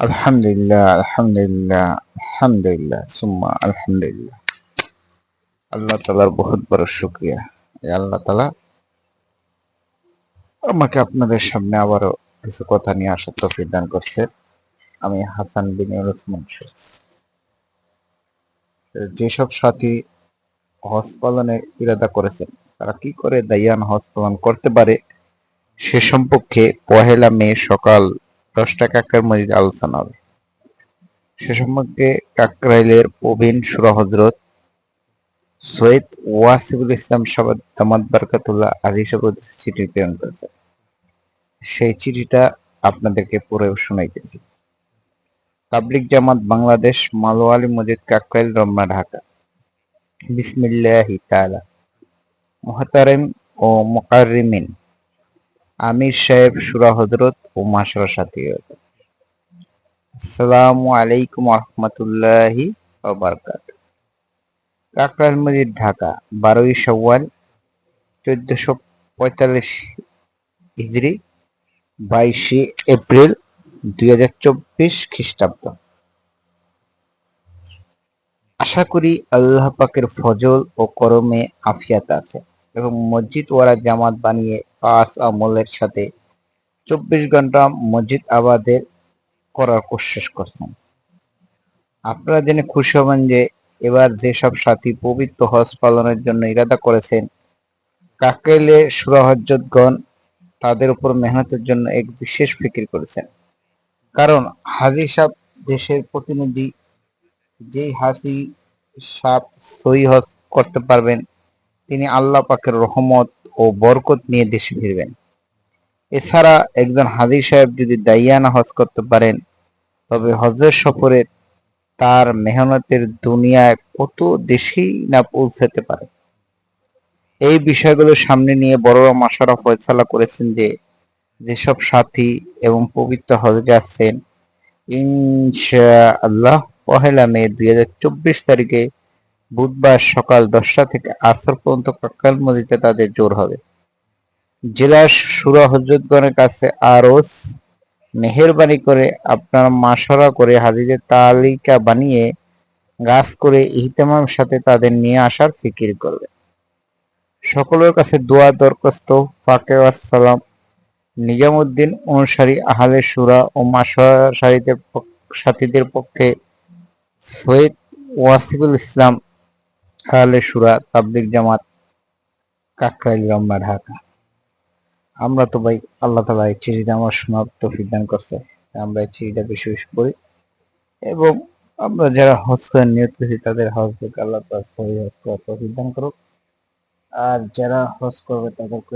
আলহামদুলিল্লাহ আল্লাহ তালার বহুত বড় শুক্রিয়া। আল্লাহ তালা আমাকে আপনাদের সামনে আবারও কিছু কথা নিয়ে আসার তৌফিক দান করছে। আমি হাসান বিন ওসমান যেসব সাথী হজ পালনের ইরাদা করেছেন, তারা কি করে দাইয়ান হজ পালন করতে পারে সে সম্পর্কে পহেলা মে সকাল দশটা কাকার মধ্যে আলোচনা হবে। সে সম্পর্কে কাকরাইলের প্রবীণ সুরা হজরত সৈয়দ ওয়াসিবুল ইসলাম সাবাদ দামাদ বারকাতুল্লাহ আদি সবদ চিঠি প্রেরণ করেছে। সেই চিঠিটা আপনাদেরকে পড়ে শোনাইতেছি। তাবলিক জামাত বাংলাদেশ মালোয়ালি মজিদ কাকরাইল, রমনা, ঢাকা। বিসমিল্লাহি তাআলা। মুহতারিম ও মুকাররিমিন। আমির সাহেব, সুরা হজরত ও মাসরা সাথী। আসসালামু আলাইকুম রহমতুল্লাহি বারকাত কাকরাইল মজিদ ঢাকা, বারোই সওয়াল চোদ্দশো পঁয়তাল্লিশ হিজড়ি বাইশে এপ্রিল দুই হাজার চব্বিশ খ্রিস্টাব্দ। আশা করি আল্লাহ পাকের ফজল ও করমে আফিয়াত আছে এবং মসজিদ ওয়ারা জামাত বানিয়ে পাঁচ আমলের সাথে চব্বিশ ঘণ্টা মসজিদ আবাদের করার কোশেষ করছেন। আপনারা জেনে খুশি হবেন যে এবার যেসব সাথী পবিত্র হজ পালনের জন্য ইরাদা করেছেন কাকেলে সুরাহজ্জতগণ তাদের উপর মেহনতের জন্য এক বিশেষ ফিকির করেছেন? কারণ হাজি সাহ দেশের প্রতিনিধি, যেই হাসি সাপ সই হজ করতে পারবেন তিনি আল্লাহ পাকের রহমত ও বরকত নিয়ে দেশে ফিরবেন। এছাড়া একজন হাজি সাহেব যদি দাইয়ানা হজ করতে পারেন, তবে হজের সফরে তার মেহনতের দুনিয়ায় কত দেশেই না পৌঁছাতে পারে। এই বিষয়গুলো সামনে নিয়ে বড়রা মাসারা ফয়সালা করেছেন যে, যেসব সাথী এবং পবিত্র হজ যাচ্ছেন ইনশা আল্লাহ পহেলা মে দুই হাজার চব্বিশ তারিখে বুধবার সকাল দশটা থেকে আসর পর্যন্ত কাকাল মসজিদে তাদের জোর হবে। জেলার সুরা হজরতগণের কাছে আরস মেহরবানি করে, আপনার মাসরা করে হাজিদের তালিকা বানিয়ে, গাছ করে ইহতেমাম সাথে তাদের নিয়ে আসার ফিকির করবে। সকলের কাছে দোয়া দরখাস্ত, ফাঁকে আসসালাম। নিজামুদ্দিন অনুসারী আহলে সুরা ও মাসারিদের সাথীদের পক্ষে সৈয়দ ওয়াসিফুল ইসলাম আহলে সুরা তাবলিক জামাত, কাকরাইল রম্বা ঢাকা। আমরা তো ভাই আল্লাহ তালা এই চিঠিটা আমার শোনার তৌফিক দান করছে আমরা এই চিঠিটা বেশি বেশি করি এবং আমরা যারা হজ করে নিয়োগ করেছি তাদের হজ থেকে আল্লাহ তালা সহি হজ করার তৌফিক দান করুক। আর যারা হজ করবে তাদেরকে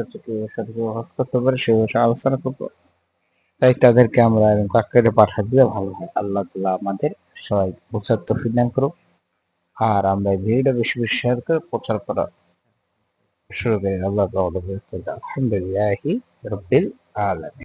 সাথে হজ করতে পারে সেই বিষয়ে আলোচনা করব। তাই তাদেরকে আমরা কাকেরে পাঠা দিলে ভালো হয়। আল্লাহ তালা আমাদের সবাই বোঝার তৌফিক দান করুক। আর আমরা এই ভিডিওটা বেশি বেশি শেয়ার করে প্রচার করা শুরু করি। আল্লাহ আলহামদুলিল্লাহ আলমী